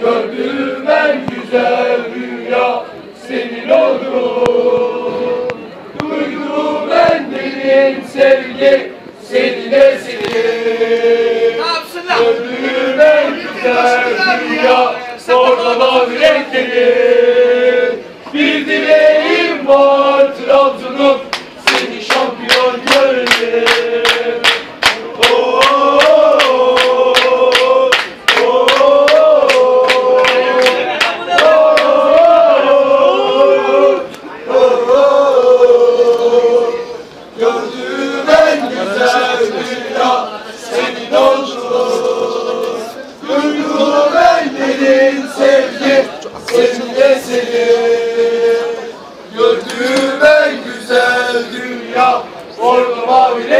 Gördüğüm en güzel rüya senin oldu. Duyduğum en derin sevgi senin esiri. Ne yapsınlar? Gördüğüm en güzel rüya orada mavi güzel dünya. Orada mavi